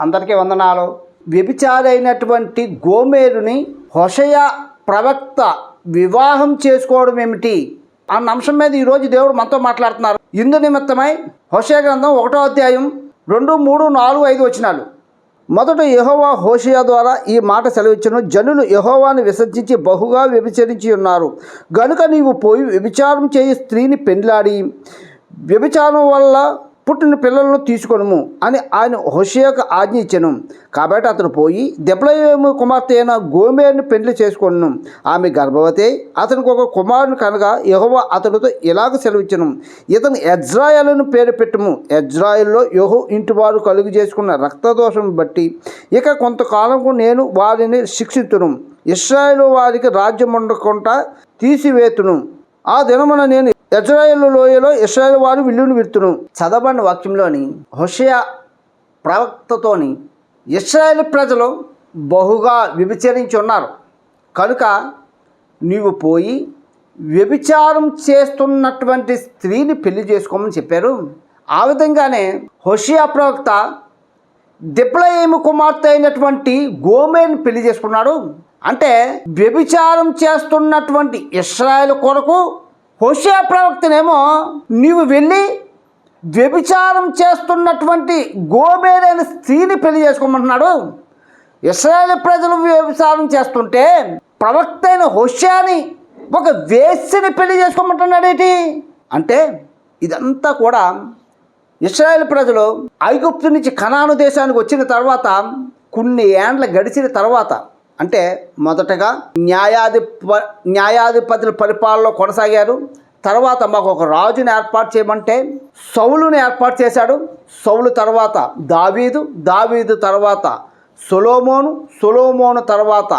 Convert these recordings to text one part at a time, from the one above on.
అందరికీ వందనాలు. వ్యభిచారైనటువంటి గోమేరుని హొషయ ప్రవక్త వివాహం చేసుకోవడం ఏమిటి అన్న అంశం మీద ఈరోజు దేవుడు మనతో మాట్లాడుతున్నారు. ఇందు నిమిత్తమై హోషయ గ్రంథం ఒకటో అధ్యాయం రెండు మూడు నాలుగు ఐదు వచ్చినాలు మొదట యహోవా హోషియా ద్వారా ఈ మాట సెలవిచ్చను. జనులు యహోవాను విసర్జించి బహుగా వ్యభిచరించి ఉన్నారు. గనుక నీవు పోయి వ్యభిచారం చేయి స్త్రీని పెండ్లాడి. వ్యభిచారం వల్ల పుట్టిన పిల్లలను తీసుకొనుము అని ఆయన హోషియాకు ఆజ్ఞ ఇచ్చెను. కాబట్టి అతను పోయి దెబ్లయేము కుమార్తె అయిన గోమేరుని పెండ్లి చేసుకొను ఆమె గర్భవతి అతనికి ఒక కుమారుని కనుక యహోవా అతనితో ఇలాగ సెలవిచ్చను. ఇతను ఎజ్రాయలను పేరు పెట్టుము. ఎజ్రాయిల్లో యహో ఇంటి వారు కలుగు చేసుకున్న రక్తదోషం బట్టి ఇక కొంతకాలంకు నేను వారిని శిక్షితును ఇస్రాయేల్ వారికి రాజ్యం ఉండకుండా తీసివేతును. ఆ దినమున నేను ఇజ్రాయేల్ లోయలో ఇస్రాయేల్ వారు విల్లును విడుతును చదవబడిన వాక్యంలోని హోషయ ప్రవక్తతోని ఇస్రాయేల్ ప్రజలు బహుగా వ్యభిచరించి ఉన్నారు. కనుక నీవు పోయి వ్యభిచారం చేస్తున్నటువంటి స్త్రీని పెళ్ళి చేసుకోమని చెప్పారు. ఆ విధంగానే హోషియా ప్రవక్త దిప్లయేమి కుమార్తె అయినటువంటి గోమేని పెళ్ళి చేసుకున్నాడు. అంటే వ్యభిచారం చేస్తున్నటువంటి ఇస్రాయేల్ కొరకు హోషియా ప్రవక్తనేమో నీవు వెళ్ళి వ్యభిచారం చేస్తున్నటువంటి గోమేడైన స్త్రీని పెళ్ళి చేసుకోమంటున్నాడు. ఇస్రాయేల్ ప్రజలు వ్యభిచారం చేస్తుంటే ప్రవక్త అయిన హోషియాని ఒక వేస్యని పెళ్ళి చేసుకోమంటున్నాడేటి అంటే ఇదంతా కూడా ఇస్రాయేల్ ప్రజలు ఐగుప్తు నుంచి కనాను దేశానికి వచ్చిన తర్వాత కొన్ని ఏండ్ల గడిచిన తర్వాత అంటే మొదటగా న్యాయాధిప న్యాయాధిపతుల పరిపాలనలో కొనసాగారు. తర్వాత మాకు ఒక రాజుని ఏర్పాటు చేయమంటే సౌలుని ఏర్పాటు చేశాడు. సౌలు తర్వాత దావీదు దావీదు తర్వాత సొలోమోను సొలోమోను తర్వాత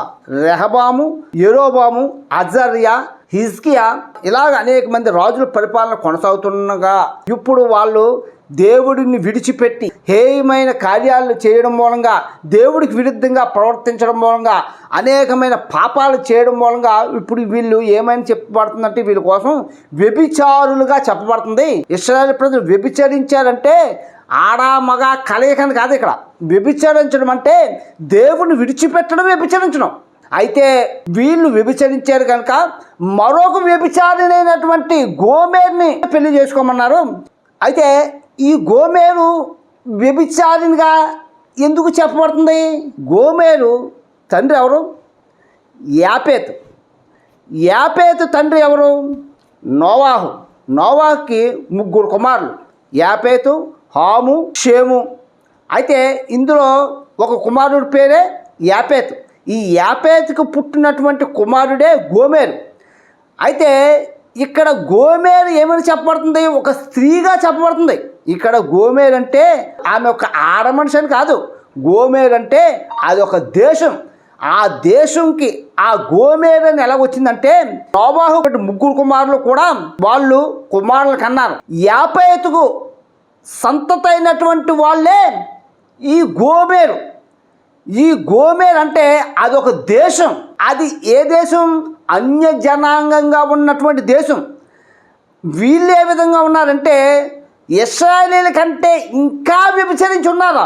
రెహబాము ఎరోబాము అజర్యా హిజ్కియా ఇలాగ అనేక మంది రాజుల పరిపాలన కొనసాగుతుండగా ఇప్పుడు వాళ్ళు దేవుడిని విడిచిపెట్టి హేయమైన కార్యాలను చేయడం మూలంగా దేవుడికి విరుద్ధంగా ప్రవర్తించడం మూలంగా అనేకమైన పాపాలు చేయడం మూలంగా ఇప్పుడు వీళ్ళు ఏమైనా చెప్పబడుతుందంటే వీళ్ళ కోసం వ్యభిచారులుగా చెప్పబడుతుంది. ఇస్రాయల్ ప్రజలు వ్యభిచరించారంటే ఆడ మగ కలయికని కాదు ఇక్కడ. వ్యభిచరించడం అంటే దేవుని విడిచిపెట్టడం వ్యభిచరించడం. అయితే వీళ్ళు వ్యభిచరించారు కనుక మరొక వ్యభిచారినైనటువంటి గోమేర్ని పెళ్ళి చేసుకోమన్నారు. అయితే ఈ గోమేరు వ్యభిచారినిగా ఎందుకు చెప్పబడుతుంది? గోమేలు తండ్రి ఎవరు? యాపేత్. యాపేత్ తండ్రి ఎవరు? నోవాహు. నోవాహుకి ముగ్గురు కుమారులు. యాపేతు హాము షేము. అయితే ఇందులో ఒక కుమారుడి పేరే యాపేత్. ఈ యాపేత్కు పుట్టినటువంటి కుమారుడే గోమేరు అయితే ఇక్కడ గోమేరు ఏమని చెప్పబడుతుంది? ఒక స్త్రీగా చెప్పబడుతుంది. ఇక్కడ గోమేరు అంటే ఆమె ఒక ఆడ మనిషి అని కాదు. గోమేరు అంటే అది ఒక దేశం. ఆ దేశంకి ఆ గోమేరు అని ఎలా వచ్చిందంటే నోబాహు ముగ్గురు కుమారులు కూడా వాళ్ళు కుమారులు కన్నారు. యాపేతుకు సంతతైనటువంటి వాళ్ళే ఈ గోమేరు. ఈ గోమేర్ అంటే అదొక దేశం. అది ఏ దేశం? అన్య జనాంగంగా ఉన్నటువంటి దేశం. వీళ్ళు ఏ విధంగా ఉన్నారంటే ఇస్రాయలీల కంటే ఇంకా విభజరించి ఉన్నారు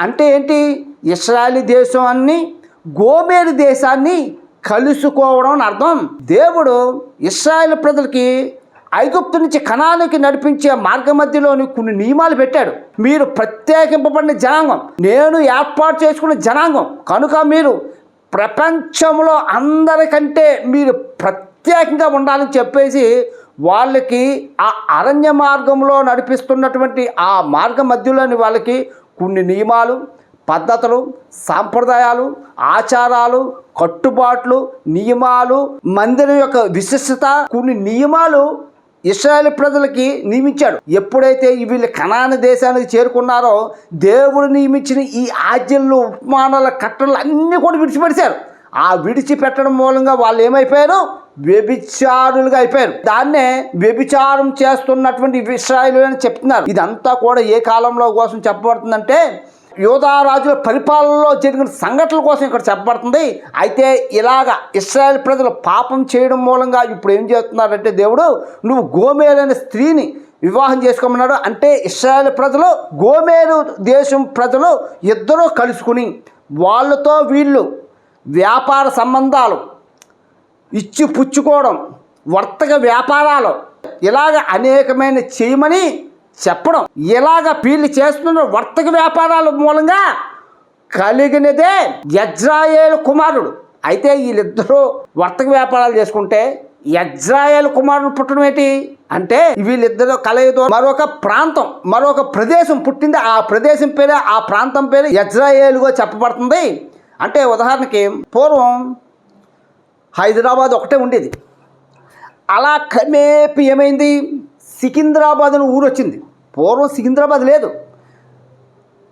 అంటే ఏంటి? ఇస్రాయలీ దేశం అన్ని గోమేరు దేశాన్ని కలుసుకోవడం అని అర్థం. దేవుడు ఇస్రాయల్ ప్రజలకి ఐగుప్తు నుంచి కణానికి నడిపించే మార్గ మధ్యలోని కొన్ని నియమాలు పెట్టాడు. మీరు ప్రత్యేకింపబడిన జనాంగం. నేను ఏర్పాటు చేసుకున్న జనాంగం. కనుక మీరు ప్రపంచంలో అందరికంటే మీరు ప్రత్యేకంగా ఉండాలని చెప్పేసి వాళ్ళకి ఆ అరణ్య మార్గంలో నడిపిస్తున్నటువంటి ఆ మార్గ మధ్యలోని వాళ్ళకి కొన్ని నియమాలు పద్ధతులు సాంప్రదాయాలు ఆచారాలు కట్టుబాట్లు నియమాలు మందిరం యొక్క విశిష్టత కొన్ని నియమాలు ఇస్రాయేల్ ప్రజలకి నియమించాడు. ఎప్పుడైతే వీళ్ళు కనాన దేశానికి చేరుకున్నారో దేవుడు నియమించిన ఈ ఆజ్ఞలు ఉపమానాల కట్టలు అన్నీ కూడా విడిచిపెట్టారు ఆ విడిచిపెట్టడం మూలంగా వాళ్ళు ఏమైపోయారు? వ్యభిచారులుగా అయిపోయారు. దాన్నే వ్యభిచారం చేస్తున్నటువంటి ఇస్రాయేలు అని చెప్తున్నారు. ఇదంతా కూడా ఏ కాలంలో కోసం చెప్పబడుతుందంటే యోధారాజుల పరిపాలనలో జరిగిన సంఘటనల కోసం ఇక్కడ చెప్పబడుతుంది. అయితే ఇలాగ ఇస్రాయల్ ప్రజలు పాపం చేయడం మూలంగా ఇప్పుడు ఏం చేస్తున్నారంటే దేవుడు నువ్వు గోమేలైన స్త్రీని వివాహం చేసుకోమన్నాడు. అంటే ఇస్రాయల్ ప్రజలు గోమేరు దేశం ప్రజలు ఇద్దరూ కలుసుకుని వాళ్ళతో వీళ్ళు వ్యాపార సంబంధాలు ఇచ్చి పుచ్చుకోవడం వర్తక వ్యాపారాలు ఇలాగ అనేకమైన చేయమని చెప్పడం ఇలాగ వీళ్ళు చేస్తున్న వర్తక వ్యాపారాల మూలంగా కలిగినదే యజ్రాయేలు కుమారుడు. అయితే వీళ్ళిద్దరూ వర్తక వ్యాపారాలు చేసుకుంటే యజ్రాయేల్ కుమారుడు పుట్టడం ఏంటి? అంటే వీళ్ళిద్దరు కలయితో మరొక ప్రాంతం మరొక ప్రదేశం పుట్టింది. ఆ ప్రదేశం పేరే ఆ ప్రాంతం పేరు యజ్రాయేలుగా చెప్పబడుతుంది. అంటే ఉదాహరణకి పూర్వం హైదరాబాద్ ఒకటే ఉండేది. అలా కమేపి ఏమైంది? సికింద్రాబాద్ అని ఊరు వచ్చింది పూర్వం సికింద్రాబాద్ లేదు.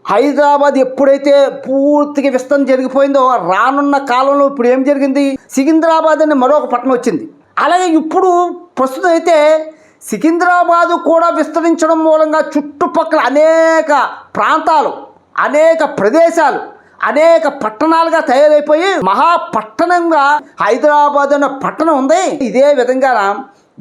హైదరాబాద్ ఎప్పుడైతే పూర్తిగా విస్తరణ జరిగిపోయిందో రానున్న కాలంలో ఇప్పుడు ఏం జరిగింది? సికింద్రాబాద్ అని మరొక పట్టణం వచ్చింది. అలాగే ఇప్పుడు ప్రస్తుతం అయితే సికింద్రాబాదు కూడా విస్తరించడం మూలంగా చుట్టుపక్కల అనేక ప్రాంతాలు అనేక ప్రదేశాలు అనేక పట్టణాలుగా తయారైపోయి మహాపట్టణంగా హైదరాబాద్ అనే పట్టణం ఉంది. ఇదే విధంగా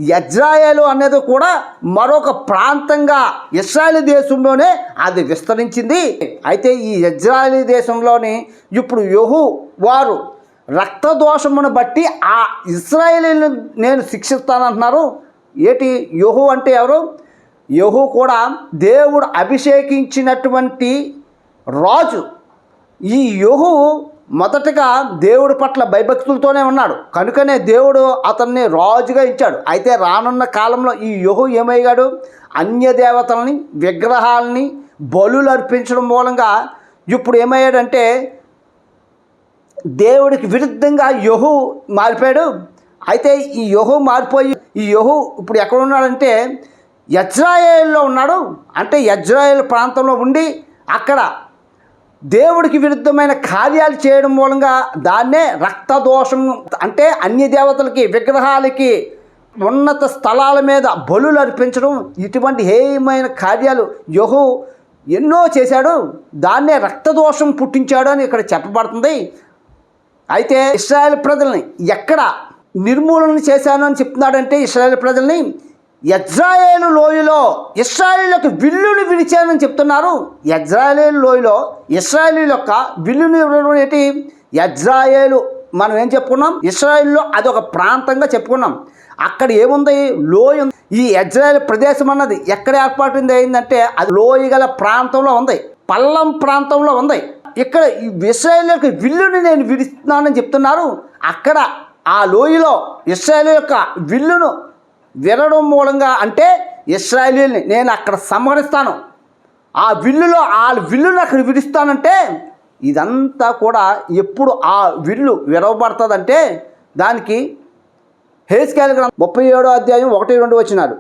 యజ్రాయేలు అనేది కూడా మరొక ప్రాంతంగా ఇస్రాయేల్ దేశంలోనే అది విస్తరించింది. అయితే ఈ ఇజ్రాయేలీ దేశంలోని ఇప్పుడు యహు వారు రక్తదోషమును బట్టి ఆ ఇస్రాయేలీని నేను శిక్షిస్తానంటున్నారు. ఏటి? యహు అంటే ఎవరు? యహు కూడా దేవుడు అభిషేకించినటువంటి రాజు. ఈ యహు మొదటగా దేవుడి పట్ల భయభక్తులతోనే ఉన్నాడు. కనుకనే దేవుడు అతన్ని రాజుగా ఇచ్చాడు. అయితే రానున్న కాలంలో ఈ యోహు ఏమయ్యాడు? అన్య దేవతలని విగ్రహాలని బలులు అర్పించడం మూలంగా ఇప్పుడు ఏమయ్యాడంటే దేవుడికి విరుద్ధంగా యహు మారిపోయాడు. అయితే ఈ యహు మారిపోయి ఈ యహు ఇప్పుడు ఎక్కడ ఉన్నాడంటే యజ్రాయేల్లో ఉన్నాడు. అంటే యజ్రాయేల్ ప్రాంతంలో ఉండి అక్కడ దేవుడికి విరుద్ధమైన కార్యాలు చేయడం మూలంగా దాన్నే రక్తదోషం అంటే అన్య దేవతలకి విగ్రహాలకి ఉన్నత స్థలాల మీద బలులు అర్పించడం ఇటువంటి హేయమైన కార్యాలు యహు ఎన్నో చేశాడు. దాన్నే రక్తదోషం పుట్టించాడు అని ఇక్కడ చెప్పబడుతుంది. అయితే ఇస్రాయేల్ ప్రజల్ని ఎక్కడ నిర్మూలన చేశాను అని చెప్తున్నాడంటే ఇస్రాయేల్ ప్రజల్ని యజ్రాయేలు లోయలో ఇస్రాయేల్ విల్లుని విడిచానని చెప్తున్నారు. యజ్రాయేలు లోయలో ఇస్రాయేల్ యొక్క విల్లుని ఏంటి? యజ్రాయేలు మనం ఏం చెప్పుకున్నాం? ఇస్రాయేల్లో అది ఒక ప్రాంతంగా చెప్పుకున్నాం. అక్కడ ఏముంది? లోయ ఉంది. ఈ యజ్రాయేల్ ప్రదేశం అన్నది ఎక్కడ ఏర్పాటు అయిందంటే అది లోయ గల ప్రాంతంలో ఉంది. పల్లం ప్రాంతంలో ఉంది. ఇక్కడ ఈ యొక్క విల్లుని నేను విడుస్తున్నానని చెప్తున్నారు. అక్కడ ఆ లోయలో ఇస్రాయల్ యొక్క విల్లును వినడం మూలంగా అంటే ఇస్రాయేలీని నేను అక్కడ సంహరిస్తాను. ఆ విల్లులో ఆ విల్లును అక్కడ విడుస్తానంటే ఇదంతా కూడా ఎప్పుడు ఆ విల్లు విరవబడుతుందంటే దానికి హేస్కేల్ గ్రంథం ముప్పై ఏడో అధ్యాయం ఒకటి రెండు వచ్చినారు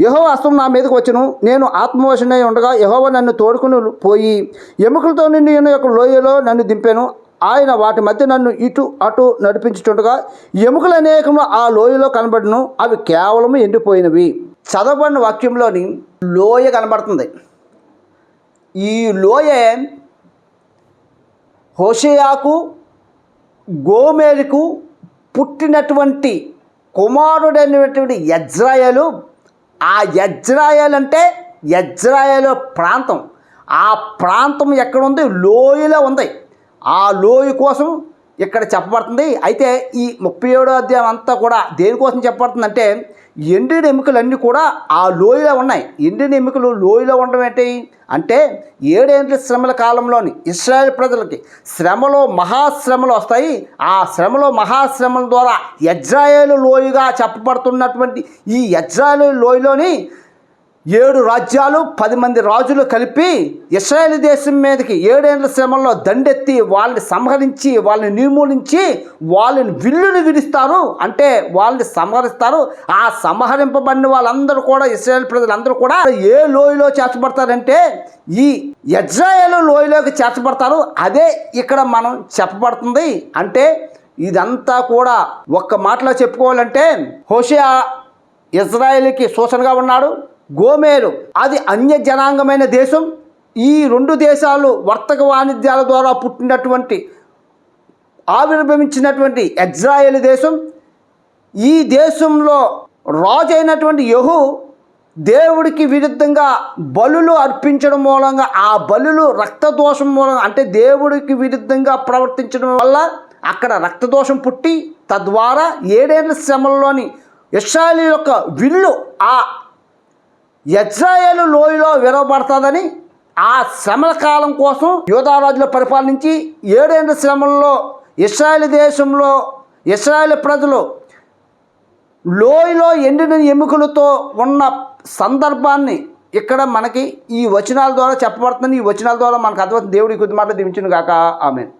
యహో అస్తం నా మీదకి వచ్చును నేను ఆత్మవశనై ఉండగా యహోవ నన్ను తోడుకుని పోయి ఎముకలతో నిండి యొక్క లోయలో నన్ను దింపాను ఆయన వాటి మధ్య నన్ను ఇటు అటు నడిపించుతుండగా ఎముకలు అనేకము ఆ లోయలో కనబడును అవి కేవలం ఎండిపోయినవి. చదవబడిన వాక్యంలోని లోయ కనబడుతుంది. ఈ లోయ హోషయాకు గోమేరుకు పుట్టినటువంటి కుమారుడైనటువంటి యజ్రాయలు ఆ యజ్రాయల్ అంటే యజ్రాయలు ప్రాంతం. ఆ ప్రాంతం ఎక్కడ ఉంది లోయలో ఉంది. ఆ లోయ కోసం ఇక్కడ చెప్పబడుతుంది. అయితే ఈ ముప్పై ఏడో అధ్యాయం అంతా కూడా దేనికోసం చెప్పబడుతుంది అంటే ఎండిన ఎముకలన్నీ కూడా ఆ లోయలో ఉన్నాయి. ఎండిన ఎముకలు లోయలో ఉండడం ఏంటి? అంటే ఏడేండ్ల శ్రమల కాలంలోని ఇస్రాయల్ ప్రజలకి శ్రమలో మహాశ్రమలు వస్తాయి. ఆ శ్రమలో మహాశ్రమల ద్వారా యజ్రాయేలు లోయగా చెప్పబడుతున్నటువంటి ఈ యజ్రాయేలు లోయలోని ఏడు రాజ్యాలు పది మంది రాజులు కలిపి ఇస్రాయేల్ దేశం మీదకి ఏడేళ్ళ శ్రమంలో దండెత్తి వాళ్ళని సంహరించి వాళ్ళని నిర్మూలించి వాళ్ళని విల్లుని విడిస్తారు. అంటే వాళ్ళని సంహరిస్తారు. ఆ సంహరింపబడిన వాళ్ళందరూ కూడా ఇస్రాయేల్ ప్రజలందరూ కూడా ఏ లోయలో చేర్చబడతారంటే ఈ ఇజ్రాయేల్ లోయలోకి చేర్చబడతారు. అదే ఇక్కడ మనం చెప్పబడుతుంది. అంటే ఇదంతా కూడా ఒక్క మాటలో చెప్పుకోవాలంటే హోషియా ఇజ్రాయేల్కి సూచనగా ఉన్నాడు. గోమేరు. అది అన్య జనాంగమైన దేశం. ఈ రెండు దేశాలు వర్తక వాణిజ్యాల ద్వారా పుట్టినటువంటి ఆవిర్భవించినటువంటి ఇజ్రాయేల్ దేశం. ఈ దేశంలో రాజు అయినటువంటి యహు దేవుడికి విరుద్ధంగా బలులు అర్పించడం మూలంగా ఆ బలులు రక్తదోషం మూలంగా అంటే దేవుడికి విరుద్ధంగా ప్రవర్తించడం వల్ల అక్కడ రక్తదోషం పుట్టి తద్వారా ఏడేళ్ళ శ్రమల్లోని ఇస్రాయలు యొక్క విల్లు ఆ ఇజ్రాయేలు లోయలో విరవబడుతుందని ఆ శ్రమల కాలం కోసం యోధారాజులు పరిపాలించి ఏడేళ్ళ శ్రమల్లో ఇస్రాయేల్ దేశంలో ఇస్రాయేల్ ప్రజలు లోయలో ఎండిన ఎముకలతో ఉన్న సందర్భాన్ని ఇక్కడ మనకి ఈ వచనాల ద్వారా చెప్పబడుతుంది ఈ వచనాల ద్వారా మనకు అర్థమవుతుంది దేవుడి కొద్ది మాటలు దీవించును కాక ఆమె